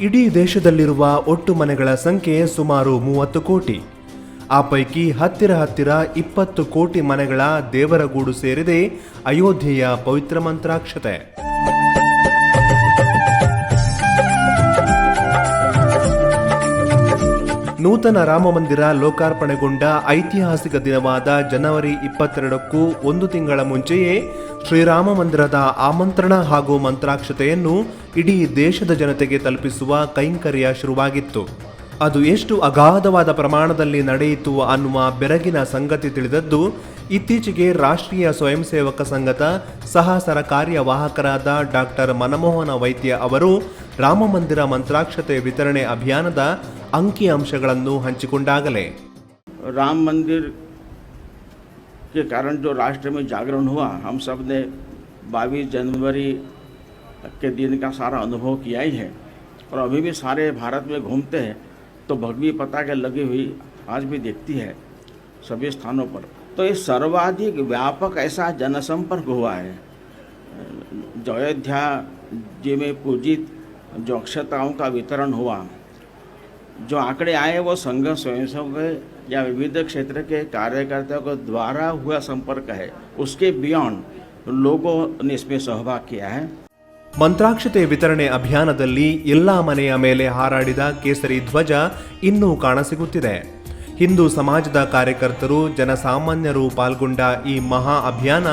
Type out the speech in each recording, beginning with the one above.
ಇಡೀ ದೇಶದಲ್ಲಿರುವ ಒಟ್ಟು ಮನೆಗಳ ಸಂಖ್ಯೆ ಸುಮಾರು ಮೂವತ್ತು ಕೋಟಿ. ಆ ಪೈಕಿ ಹತ್ತಿರ ಹತ್ತಿರ ಇಪ್ಪತ್ತು ಕೋಟಿ ಮನೆಗಳ ದೇವರಗೂಡು ಸೇರಿದೆ ಅಯೋಧ್ಯೆಯ ಪವಿತ್ರ ಮಂತ್ರಾಕ್ಷತೆ. ನೂತನ ರಾಮಮಂದಿರ ಲೋಕಾರ್ಪಣೆಗೊಂಡ ಐತಿಹಾಸಿಕ ದಿನವಾದ ಜನವರಿ ಇಪ್ಪತ್ತೆರಡಕ್ಕೂ ಒಂದು ತಿಂಗಳ ಮುಂಚೆಯೇ ಶ್ರೀರಾಮ ಮಂದಿರದ ಆಮಂತ್ರಣ ಹಾಗೂ ಮಂತ್ರಾಕ್ಷತೆಯನ್ನು ಇಡೀ ದೇಶದ ಜನತೆಗೆ ತಲುಪಿಸುವ ಕೈಂಕರ್ಯ ಶುರುವಾಗಿತ್ತು. ಅದು ಎಷ್ಟು ಅಗಾಧವಾದ ಪ್ರಮಾಣದಲ್ಲಿ ನಡೆಯಿತು ಅನ್ನುವ ಬೆರಗಿನ ಸಂಗತಿ ತಿಳಿದದ್ದು ಇತ್ತೀಚೆಗೆ ರಾಷ್ಟ್ರೀಯ ಸ್ವಯಂ ಸೇವಕ ಸಂಘದ ಸಹ ಕಾರ್ಯವಾಹಕರಾದ ಡಾಕ್ಟರ್ ಮನಮೋಹನ ವೈದ್ಯ ಅವರು ರಾಮಮಂದಿರ ಮಂತ್ರಾಕ್ಷತೆ ವಿತರಣೆ ಅಭಿಯಾನದ ಅಂಕಿ ಅಂಶಗಳನ್ನು ಹಂಚಿಕೊಂಡಾಗಲೇ राम मंदिर के कारण जो राष्ट्र में जागरण हुआ हम सब ने 22 जनवरी के दिन का सारा अनुभव किया ही है और अभी भी सारे भारत में घूमते हैं तो भगवी पताके लगी हुई आज भी दिखती है सभी स्थानों पर तो ये सर्वाधिक व्यापक ऐसा जनसंपर्क हुआ है जो अयोध्या जी में पूजित जो अक्षताओं का वितरण हुआ जो आंकड़े आए वो संघ स्वयंसेवक या विविध क्षेत्र के कार्यकर्ताओं के द्वारा हुआ संपर्क है उसके बियॉन्ड लोगों ने इसमें सहभाग किया है ಮಂತ್ರಾಕ್ಷತೆ ವಿತರಣೆ ಅಭಿಯಾನದಲ್ಲಿ ಎಲ್ಲಾ ಮನೆಯ ಮೇಲೆ ಹಾರಾಡಿದ ಕೇಸರಿ ಧ್ವಜ ಇನ್ನೂ ಕಾಣಸಿಗುತ್ತಿದೆ ಹಿಂದೂ ಸಮಾಜದ ಕಾರ್ಯಕರ್ತರು ಜನಸಾಮಾನ್ಯರು ಪಾಲ್ಗೊಂಡ ಈ ಮಹಾ ಅಭಿಯಾನ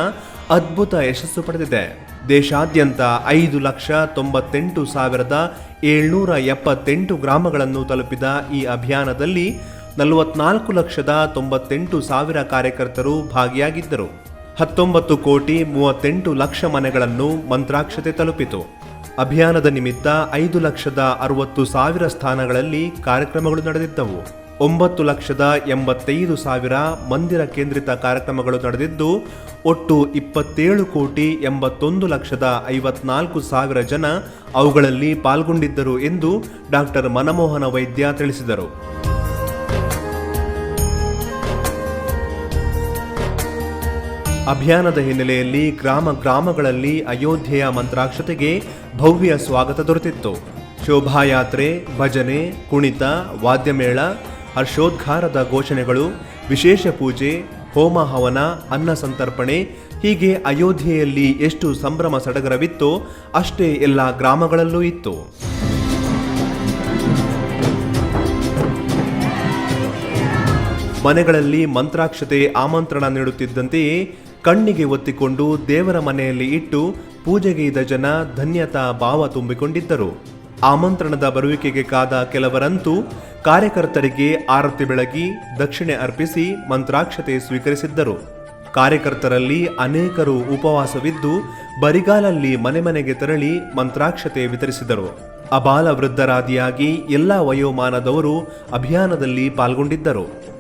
ಅದ್ಭುತ ಯಶಸ್ಸು ಪಡೆದಿದೆ ದೇಶಾದ್ಯಂತ ಐದು ಲಕ್ಷ ತೊಂಬತ್ತೆಂಟು ಸಾವಿರದ ಏಳ್ನೂರ ಎಪ್ಪತ್ತೆಂಟು ಗ್ರಾಮಗಳನ್ನು ತಲುಪಿದ ಈ ಅಭಿಯಾನದಲ್ಲಿ ನಲವತ್ನಾಲ್ಕು ಲಕ್ಷದ ತೊಂಬತ್ತೆಂಟು ಸಾವಿರ ಕಾರ್ಯಕರ್ತರು ಭಾಗಿಯಾಗಿದ್ದರು. ಹತ್ತೊಂಬತ್ತು ಕೋಟಿ ಮೂವತ್ತೆಂಟು ಲಕ್ಷ ಮನೆಗಳನ್ನು ಮಂತ್ರಾಕ್ಷತೆ ತಲುಪಿತು. ಅಭಿಯಾನದ ನಿಮಿತ್ತ ಐದು ಲಕ್ಷದ ಅರವತ್ತು ಸಾವಿರ ಸ್ಥಾನಗಳಲ್ಲಿ ಕಾರ್ಯಕ್ರಮಗಳು ನಡೆದಿದ್ದವು. ಒಂಬತ್ತು ಲಕ್ಷದ ಎಂಬತ್ತೈದು ಸಾವಿರ ಮಂದಿರ ಕೇಂದ್ರಿತ ಕಾರ್ಯಕ್ರಮಗಳು ನಡೆದಿದ್ದು, ಒಟ್ಟು ಇಪ್ಪತ್ತೇಳು ಕೋಟಿ ಎಂಬತ್ತೊಂದು ಲಕ್ಷದ ಐವತ್ನಾಲ್ಕು ಸಾವಿರ ಜನ ಅವುಗಳಲ್ಲಿ ಪಾಲ್ಗೊಂಡಿದ್ದರು ಎಂದು ಡಾಕ್ಟರ್ ಮನಮೋಹನ ವೈದ್ಯ ತಿಳಿಸಿದರು. ಅಭಿಯಾನದ ಹಿನ್ನೆಲೆಯಲ್ಲಿ ಗ್ರಾಮ ಗ್ರಾಮಗಳಲ್ಲಿ ಅಯೋಧ್ಯೆಯ ಮಂತ್ರಾಕ್ಷತೆಗೆ ಭವ್ಯ ಸ್ವಾಗತ ದೊರೆತಿತ್ತು. ಶೋಭಾಯಾತ್ರೆ, ಭಜನೆ, ಕುಣಿತ, ವಾದ್ಯಮೇಳ ಹರ್ಷೋದ್ಗಾರದ ಘೋಷಣೆಗಳು, ವಿಶೇಷ ಪೂಜೆ, ಹೋಮ ಹವನ, ಅನ್ನ ಸಂತರ್ಪಣೆ, ಹೀಗೆ ಅಯೋಧ್ಯೆಯಲ್ಲಿ ಎಷ್ಟು ಸಂಭ್ರಮ ಸಡಗರವಿತ್ತೋ ಅಷ್ಟೇ ಎಲ್ಲ ಗ್ರಾಮಗಳಲ್ಲೂ ಇತ್ತು. ಮನೆಗಳಲ್ಲಿ ಮಂತ್ರಾಕ್ಷತೆ ಆಮಂತ್ರಣ ನೀಡುತ್ತಿದ್ದಂತೆಯೇ ಕಣ್ಣಿಗೆ ಒತ್ತಿಕೊಂಡು ದೇವರ ಮನೆಯಲ್ಲಿ ಇಟ್ಟು ಪೂಜೆಗೈದ ಜನ ಧನ್ಯತಾ ಭಾವ ತುಂಬಿಕೊಂಡಿದ್ದರು. ಆಮಂತ್ರಣದ ಬರುವಿಕೆಗೆ ಕಾದ ಕೆಲವರಂತೂ ಕಾರ್ಯಕರ್ತರಿಗೆ ಆರತಿ ಬೆಳಗಿ ದಕ್ಷಿಣೆ ಅರ್ಪಿಸಿ ಮಂತ್ರಾಕ್ಷತೆ ಸ್ವೀಕರಿಸಿದ್ದರು. ಕಾರ್ಯಕರ್ತರಲ್ಲಿ ಅನೇಕರು ಉಪವಾಸವಿದ್ದು ಬರಿಗಾಲಲ್ಲಿ ಮನೆ ಮನೆಗೆ ತೆರಳಿ ಮಂತ್ರಾಕ್ಷತೆ ವಿತರಿಸಿದರು. ಅಬಾಲ ವೃದ್ಧರಾದಿಯಾಗಿ ಎಲ್ಲ ವಯೋಮಾನದವರು ಅಭಿಯಾನದಲ್ಲಿ ಪಾಲ್ಗೊಂಡಿದ್ದರು.